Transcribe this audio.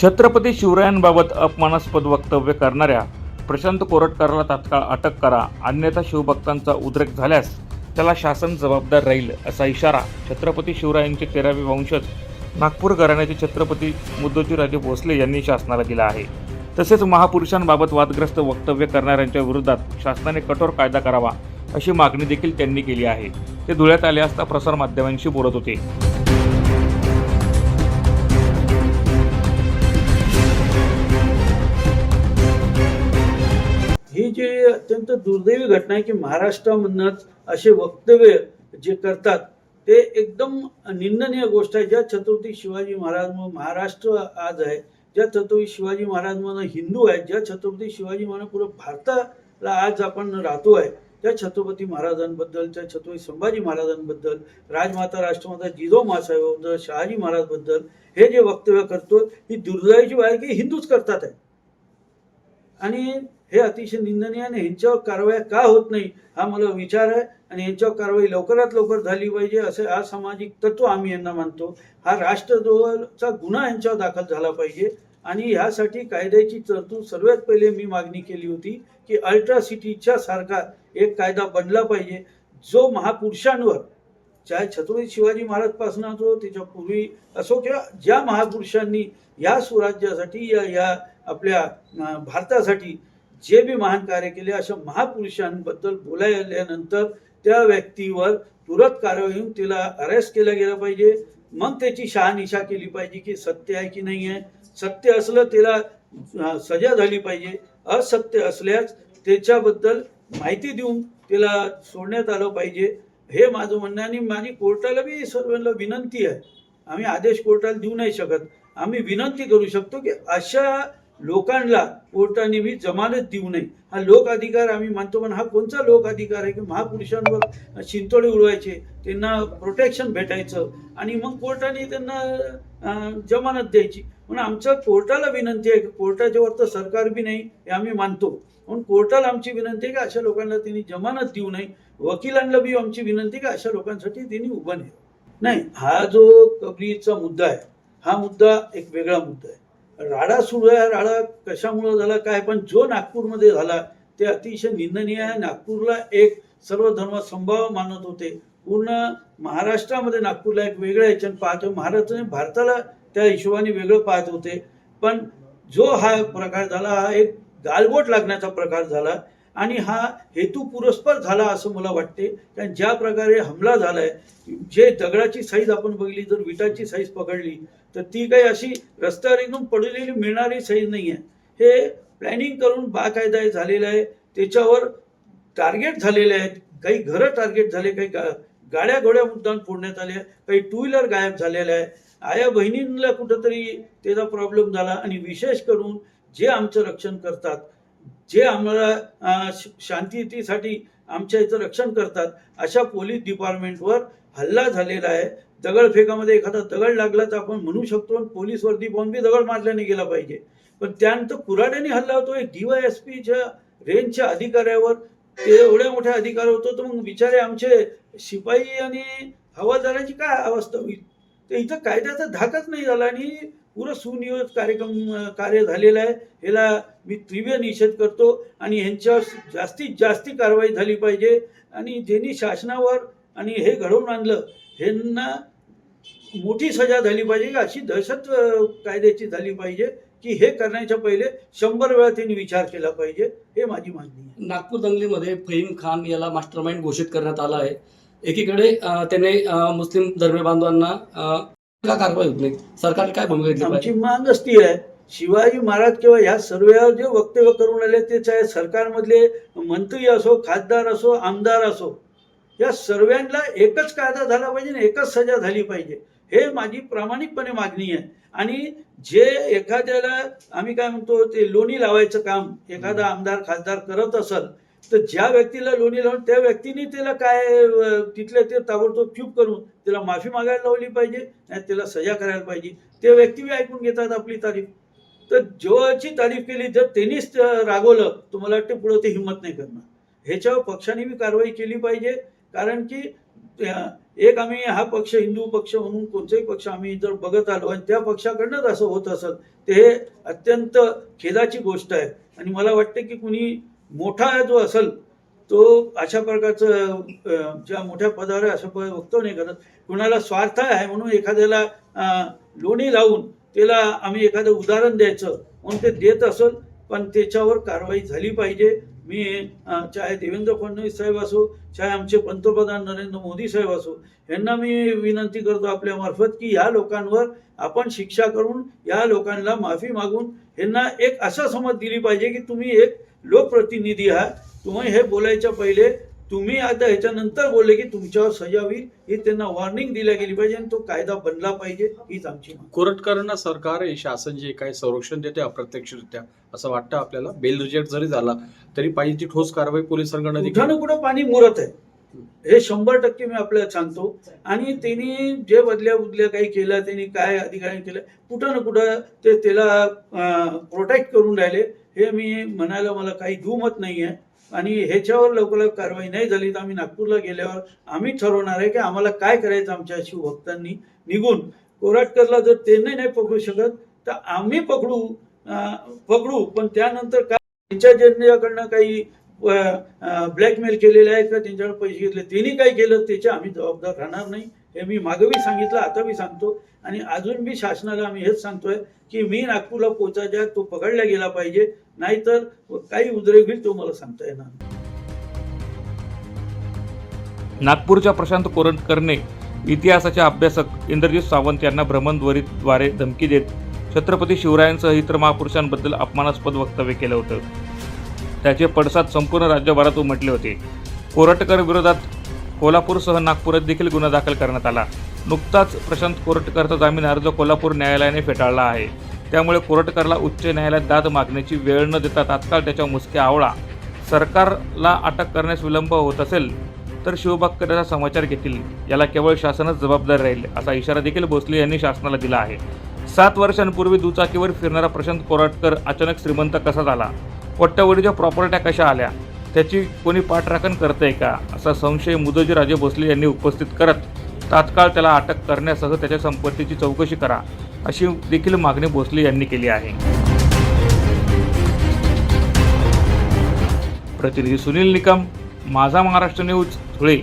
छत्रपती शिवरायांबाबत अपमानास्पद वक्तव्य करणाऱ्या प्रशांत कोरटकरला तात्काळ अटक करा अन्यथा शिवभक्तांचा उद्रेक झाल्यास त्याला शासन जबाबदार राहील असा इशारा छत्रपती शिवरायांचे तेरावे वंशज नागपूर घराण्याचे छत्रपती मुद्दोजीराजे भोसले यांनी शासनाला दिला आहे. तसेच महापुरुषांबाबत वादग्रस्त वक्तव्य करणाऱ्यांच्या विरोधात शासनाने कठोर कायदा करावा अशी मागणी देखील त्यांनी केली आहे. ते धुळ्यात आले असता प्रसारमाध्यमांशी बोलत होते. ही अत्यंत दुर्दैवी घटना आहे की महाराष्ट्रामधनंच असे वक्तव्य जे करतात ते एकदम निंदनीय गोष्ट आहे. ज्या छत्रपती शिवाजी महाराज महाराष्ट्र आज आहे ज्या छत्रपती शिवाजी महाराज म्हणून हिंदू आहेत ज्या छत्रपती शिवाजी महाराज पूर्ण भारताला आज आपण राहतो आहे त्या छत्रपती महाराजांबद्दल त्या छत्रपती संभाजी महाराजांबद्दल राजमाता राष्ट्रमाता जिजाऊ महासाहेबांबद्दल शहाजी महाराजबद्दल हे जे वक्तव्य करतो ही दुर्दैवाची बाहेर की हिंदूच करतात आहे. आणि हे अतिशय निंदनीय आणि ह्यांच्यावर कारवाई का होत नाही हा मला विचार आहे आणि यांच्यावर कारवाई लवकरात लवकर झाली पाहिजे असे असामाजिक तत्व आम्ही यांना मानतो. हा राष्ट्रद्रोहाचा गुन्हा यांच्यावर दाखल झाला पाहिजे आणि यासाठी कायद्याची तरतूद सर्वात पहिले मी मागणी केली होती की अल्ट्रा सिटीच्या सारखा एक कायदा बनला पाहिजे जो महापुरुषांवर चाहे छत्रपती शिवाजी महाराजपासून असो त्याच्या पूर्वी असो किंवा ज्या महापुरुषांनी या स्वराज्यासाठी या या आपल्या भारतासाठी जे बी महान कार्य केले अशा महापुरुषांबद्दल बोलायल्यानंतर त्या व्यक्तीवर तुरंत कारवाई होऊन तिला अरेस्ट केलं गेलं पाहिजे. मग त्याची शहानिशा केली पाहिजे की सत्य आहे की नाही आहे सत्य असलं तिला सजा झाली पाहिजे. असत्य असल्यास त्याच्याबद्दल माहिती देऊन तिला सोडण्यात आलं पाहिजे. हे माझं म्हणणं आणि माझी कोर्टाला बी सर्वांना विनंती आहे. आम्ही आदेश कोर्टाला देऊ नाही शकत. आम्ही विनंती करू शकतो की अशा लोकांना कोर्टाने मी जमानत देऊ नये. हा लोक अधिकार आम्ही मानतो पण हा कोणता लोक अधिकार आहे? की महापुरुषांवर शिंतोडे उडवायचे त्यांना प्रोटेक्शन भेटायचं आणि मग कोर्टाने त्यांना जमानत द्यायची. म्हणून आमचं कोर्टाला विनंती आहे की कोर्टाच्या वर तर सरकार बी नाही हे आम्ही मानतो. म्हणून कोर्टाला आमची विनंती आहे की अशा लोकांना त्यांनी जमानत देऊ नये. वकिलांना बी आमची विनंती आहे की अशा लोकांसाठी त्यांनी उभं नाही हा जो कबरीचा मुद्दा आहे हा मुद्दा एक वेगळा मुद्दा आहे. राडा सुरू आहे राडा कशामुळं झाला काय पण जो नागपूरमध्ये झाला ते अतिशय निंदनीय आहे. नागपूरला एक सर्व धर्म संभाव मानत होते. पूर्ण महाराष्ट्रामध्ये नागपूरला एक वेगळ्या याच्यानं पाहतो महाराष्ट्राने भारताला त्या हिशोबाने वेगळं पाहत होते. पण जो हा प्रकार झाला हा एक गालबोट लागण्याचा प्रकार झाला आणि हा हेतू पुरस्पर झाला असं मला वाटते. कारण ज्या प्रकारे हमला झालाय जे दगडाची साईज आपण बघितली जर विटाची साईज पकडली तर ती काही अशी रस्त्यावर एकदम पडलेली मिळणारी साईज नाही आहे हे प्लॅनिंग करून बाकायदा झालेलं आहे. त्याच्यावर टार्गेट झालेले आहेत. काही घरं टार्गेट झाले काही गा गाड्या घोड्या मुद्दाम फोडण्यात आल्या काही टू व्हीलर गायब झालेल्या आहे आया बहिणींना कुठंतरी त्याचा प्रॉब्लेम झाला आणि विशेष करून जे आमचं रक्षण करतात जे आम्हाला अं, शांततेसाठी आमच्या इथं रक्षण करतात अशा पोलीस डिपार्टमेंटवर हल्ला झालेला आहे. दगडफेकामध्ये एखादा दगड लागला तर आपण म्हणू शकतो पण पोलीस वर्दी बॉम्बी दगड मारल्याने गेला पाहिजे. पण त्यानंतर कुराड्याने हल्ला होतो. एक पीच्या रेंजच्या अधिकाऱ्यावर ते एवढ्या मोठ्या अधिकार होतो तर मग बिचारे आमचे शिपाई आणि हवालदाराची काय अवस्था होईल? तर इथं कायद्याचा धाकच नाही झाला आणि पुरं सुनियोजित कार्यक्रम कार्य झालेलं आहे. ह्याला मी तीव्र निषेध करतो आणि ह्यांच्यावर जास्तीत जास्त कारवाई झाली पाहिजे. आणि ज्यांनी शासनावर आणि हे घडवून आणलं ह्यांना मोठी सजा झाली पाहिजे अशी दहशत कायद्याची झाली पाहिजे की हे करण्याच्या पहिले शंभर वेळा त्यांनी विचार केला पाहिजे हे माझी मागणी आहे. नागपूर दंगलीमध्ये फहीम खान याला मास्टर माइंड घोषित करण्यात आला आहे. एकीकडे त्याने मुस्लिम धर्मबांधवांना का कारवाई होत नाही? सरकारने काय भूमिका घेतली आमची पाहिजे? मागच ती आहे. शिवाजी महाराज किंवा ह्या सर्व जे वक्तव्य करून आले ते चाहे सरकारमधले मंत्री असो खासदार असो आमदार असो या सर्वांना एकच कायदा झाला पाहिजे आणि एकच सजा झाली पाहिजे. हे माझी प्रामाणिकपणे मागणी आहे. आणि जे एखाद्याला आम्ही काय म्हणतो ते लोणी लावायचं काम एखादा आमदार खासदार करत असल तर ज्या व्यक्तीला लोणी लावून त्या व्यक्तीने त्याला काय तिथले तिथल्या ते ताबडतोब चूप करून त्याला माफी मागायला लावली पाहिजे आणि त्याला सजा करायला पाहिजे. ते व्यक्ती बी ऐकून घेतात आपली तारीफ. तर जेव्हाची तारीफ केली जर त्यांनीच रागवलं तर मला वाटतं पुढं ते हिंमत नाही करणार. ह्याच्यावर पक्षाने बी कारवाई केली पाहिजे. कारण की एक आम्ही हा पक्ष हिंदू पक्ष म्हणून कोणताही पक्ष आम्ही जर बघत आलो आणि त्या पक्षाकडनंच असं होत असत ते हे अत्यंत खेदाची गोष्ट आहे. आणि मला वाटते की कुणी मोठा जो असेल तो अशा प्रकारचं ज्या मोठ्या पदावर असं प- वक्तव्य नाही करत कुणाला स्वार्थ आहे म्हणून एखाद्याला लोणी लावून त्याला आम्ही एखादं उदाहरण द्यायचं म्हणून ते देत असेल पण त्याच्यावर कारवाई झाली पाहिजे. मी चाहे देवेंद्र फडणवीस साहेब असो चाहे आमचे पंतप्रधान नरेंद्र मोदी साहेब असो यांना मी विनंती करतो आपल्या मार्फत की या लोकांवर आपण शिक्षा करून या लोकांना माफी मागून यांना एक असा समज दिली पाहिजे की तुम्ही एक लोकप्रतिनिधी आहात तुम्ही हे बोलायच्या पहिले तुम्ही आता ह्याच्यानंतर बोलले की तुमच्यावर सजा होईल ही त्यांना वॉर्निंग दिल्या गेली पाहिजे आणि तो कायदा बनला पाहिजे हीच आमची. कोरटकरांना सरकार हे शासन जे काही संरक्षण देते अप्रत्यक्षरित्या असं वाटतं आपल्याला? बेल रिजेक्ट जरी झाला तरी पाहिजे ती ठोस कारवाई पोलिसांकडनं कुठं ना कुठं पाणी मुरत आहे? हे शंभर टक्के मी आपल्याला सांगतो. आणि त्यांनी जे बदल्या बुदल्या काही केलं त्यांनी काय अधिकाऱ्यांनी केलं कुठं ना कुठं ते त्याला प्रोटेक्ट करून राहिले. हे मी म्हणायला मला काही दुमत नाही आहे आणि ह्याच्यावर लवकर कारवाई नाही झाली तर आम्ही नागपूरला गेल्यावर आम्ही ठरवणार आहे की आम्हाला काय करायचं आमच्या शिवभक्तांनी निघून. कोराटकरला जर त्यांनी नाही पकडू शकत तर आम्ही पकडू पकडू. पण त्यानंतर काय त्यांच्या ज्यांच्याकडनं काही ब्लॅकमेल केलेले आहे का त्यांच्याकडे पैसे घेतले त्यांनी काय केलं त्याचे आम्ही जबाबदार राहणार नाही. हे मी मागवी सांगितलं आता मी सांगतो. आणि अजून मी शासनाला आम्ही हेच सांगतोय की मी नागपूरला पोचायच्या तो पकडला गेला पाहिजे. नाहीतर काही उद्रेक होईल तो मला सांगता येणार नागपूरच्या प्रशांत कोरटकरने इतिहासाचे अभ्यासक इंद्रजित सावंत यांना भ्रमणध्वरीद्वारे धमकी देत छत्रपती शिवरायांसह इतर महापुरुषांबद्दल अपमानास्पद वक्तव्य केलं होतं. त्याचे पडसाद संपूर्ण राज्यभरात उमटले होते. कोरटकर विरोधात कोल्हापूरसह नागपुरात देखील गुन्हा दाखल करण्यात आला. नुकताच प्रशांत कोरटकरचा जामीन अर्ज कोल्हापूर न्यायालयाने फेटाळला आहे. त्यामुळे कोरटकरला उच्च न्यायालयात दाद मागण्याची वेळ न देता तात्काळ त्याच्या मुसक्या आवळा. सरकारला अटक करण्यास विलंब होत असेल तर शिवभक्ताचा समाचार घेतील. याला केवळ शासनच जबाबदार राहील असा इशारा देखील भोसले यांनी शासनाला दिला आहे. सात वर्षांपूर्वी दुचाकीवर फिरणारा प्रशांत कोराटकर अचानक श्रीमंत कसा झाला? कोट्यावडीच्या प्रॉपर्ट्या कशा आल्या? त्याची कोणी पाठराखण करतंय का? असा संशय मुदोजीराजे भोसले यांनी उपस्थित करत तात्काळ त्याला अटक करण्यासह त्याच्या संपत्तीची चौकशी करा अशी देखील मागणी भोसले यांनी केली आहे. प्रतिनिधी सुनील निकम माझा महाराष्ट्र न्यूज धुळे.